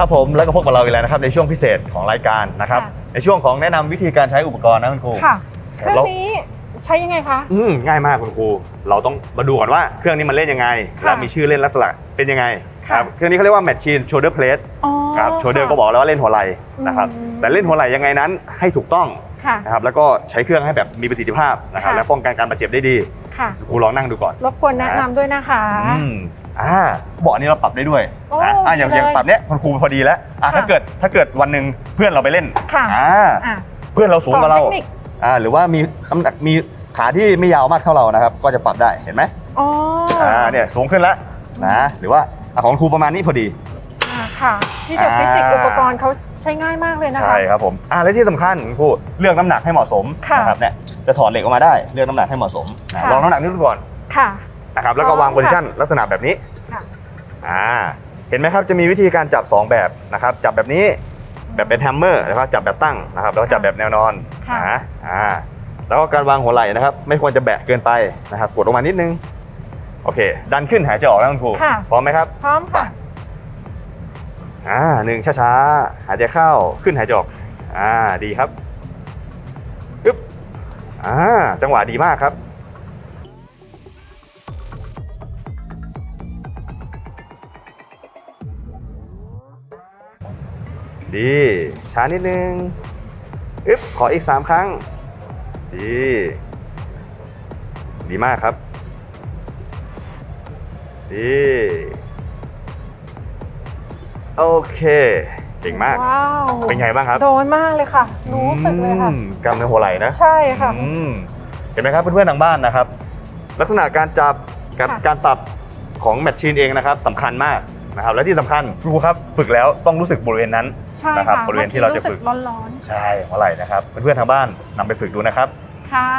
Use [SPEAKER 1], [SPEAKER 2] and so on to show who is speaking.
[SPEAKER 1] ครับผมแล้วก็พบกับเราอีกแล้วนะครับในช่วงพิเศษของรายการนะครับ
[SPEAKER 2] ค่ะ
[SPEAKER 1] ในช่วงของแนะนำวิธีการใช้อุปกรณ์นะคุณครู
[SPEAKER 2] ค่ะ
[SPEAKER 1] ค
[SPEAKER 2] เครับรื่องนี้ใช้ยังไงคะ
[SPEAKER 1] อืมง่ายมากคุณครู เราต้องมาดูก่อนว่าเครื่องนี้มันเล่นยังไง
[SPEAKER 2] ค่ะ
[SPEAKER 1] และมีชื่อเล่นลักษณะเป็นยังไง
[SPEAKER 2] ค่ะ
[SPEAKER 1] ครับเครื่องนี้เขาเรียกว่า Machine Shoulder Plate
[SPEAKER 2] อ๋อ
[SPEAKER 1] ครับโชเดอร์ก็บอกแล้วว่าเล่นหัวไหล่นะครับ
[SPEAKER 2] อืม
[SPEAKER 1] แต่เล่นหัวไหล่ยังไงนั้นให้ถูกต้อง
[SPEAKER 2] ค่ะ
[SPEAKER 1] นะครับแล้วก็ใช้เครื่องให้แบบมีประสิทธิภาพนะครับ
[SPEAKER 2] ค่ะ
[SPEAKER 1] และป้องกันการบาดเจ็บได้ดี
[SPEAKER 2] ค่ะ
[SPEAKER 1] ครูลองนั่งดูก่อน
[SPEAKER 2] รบกวนแนะนำด้วยนะคะ
[SPEAKER 1] อืมอ่าเบาะนี้เราปรับได้ด้วย
[SPEAKER 2] โอ้
[SPEAKER 1] นะอ่าอย่าง
[SPEAKER 2] ดีเลย
[SPEAKER 1] อย่างปรับเนี้ยคุณครูพอดีแล้วอะ
[SPEAKER 2] ค่ะ
[SPEAKER 1] ถ้าเกิดถ้าเกิดวันหนึ่งเพื่อนเราไปเล่น
[SPEAKER 2] ค่ะ
[SPEAKER 1] อ่า
[SPEAKER 2] อะ
[SPEAKER 1] เพื่อนเราสูงกว่าเรา
[SPEAKER 2] สอนเทคนิค
[SPEAKER 1] อ่าหรือว่ามีน้ำหนักมีขาที่ไม่ยาวมากเท่าเรานะครับ ก็จะปรับได้เห็นไหม
[SPEAKER 2] อ๋ออ
[SPEAKER 1] อ่าเนี่ยสูงขึ้นแล้วนะหรือว่าอะของครูประมาณนี้พอดี
[SPEAKER 2] อ่าค่ะที่เดี๋ยว
[SPEAKER 1] อ่า
[SPEAKER 2] ฟิสิกส์อุปกรณ์เขาใช้ง่ายมากเลยนะคะ
[SPEAKER 1] ใช่ครับผมอ่าและที่สำคัญคุณครูเลือกน้ำหนักให้เหมาะสม
[SPEAKER 2] ค่ะ
[SPEAKER 1] นะครับเนี่ยจะถอดเหล็กออกมาได้เลือกน้ำหนักให้เหมาะสมนะ
[SPEAKER 2] ค่ะ
[SPEAKER 1] ลองน้ำหนักนิดดูก่อน
[SPEAKER 2] ค่ะ
[SPEAKER 1] นะครับแล้วก็
[SPEAKER 2] อ๋อ
[SPEAKER 1] วางโพซิชัน
[SPEAKER 2] ค่ะ
[SPEAKER 1] ลักษณะแบบนี้
[SPEAKER 2] ค่ะ
[SPEAKER 1] อ่าเห็นไหมครับจะมีวิธีการจับ 2 แบบนะครับจับแบบนี้แบบเป็นแฮมเมอร์แล้วก็จับแบบตั้งนะครับแล้วก็จับแบบแนวนอน
[SPEAKER 2] ค่ะ
[SPEAKER 1] นะอ่าแล้วก็การวางหัวไหล่นะครับ ไม่ควรจะแบะเกินไปนะครับกดลงมานิดนึงโอเค ดันขึ้นหายใจออกแล้วคุณครู
[SPEAKER 2] ค่ะ
[SPEAKER 1] พร้อมไหมครับ
[SPEAKER 2] พร้อมค่ะ
[SPEAKER 1] อ่าหนึ่งช้าๆ หายใจเข้าขึ้นหายใจออก อ่าดีครับปึ๊บอ่าจังหวะดีมากครับดี ช้านิดนึงอึ๊บขออีก 3 ครั้ง ดี ดีมากครับ ดี โอเคเก่งมาก
[SPEAKER 2] ว้าว
[SPEAKER 1] เป็นไงบ้างครับ
[SPEAKER 2] โดนมากเลยค่ะ รู้สึกเลยค่ะ
[SPEAKER 1] อืมกล้ามเนื้อหัวไหล่นะ
[SPEAKER 2] ใช่ค่ะ
[SPEAKER 1] อืมเห็นไหมครับเพื่อนๆทางบ้านนะครับ ลักษณะการจับกับ
[SPEAKER 2] ค่ะ
[SPEAKER 1] การปรับของแมชชีนเองนะครับสำคัญมากนะครับ และที่สำคัญครูครับฝึกแล้วต้องรู้สึกบริเวณนั้น
[SPEAKER 2] ใช่
[SPEAKER 1] นะครับ
[SPEAKER 2] ค่ะ
[SPEAKER 1] บริเวณที่เราจะฝึก
[SPEAKER 2] ร้อน
[SPEAKER 1] ใช่หัวไหล่นะครับเพื่อนๆทางบ้านนำไปฝึกดูนะครับ
[SPEAKER 2] ๆค่ะ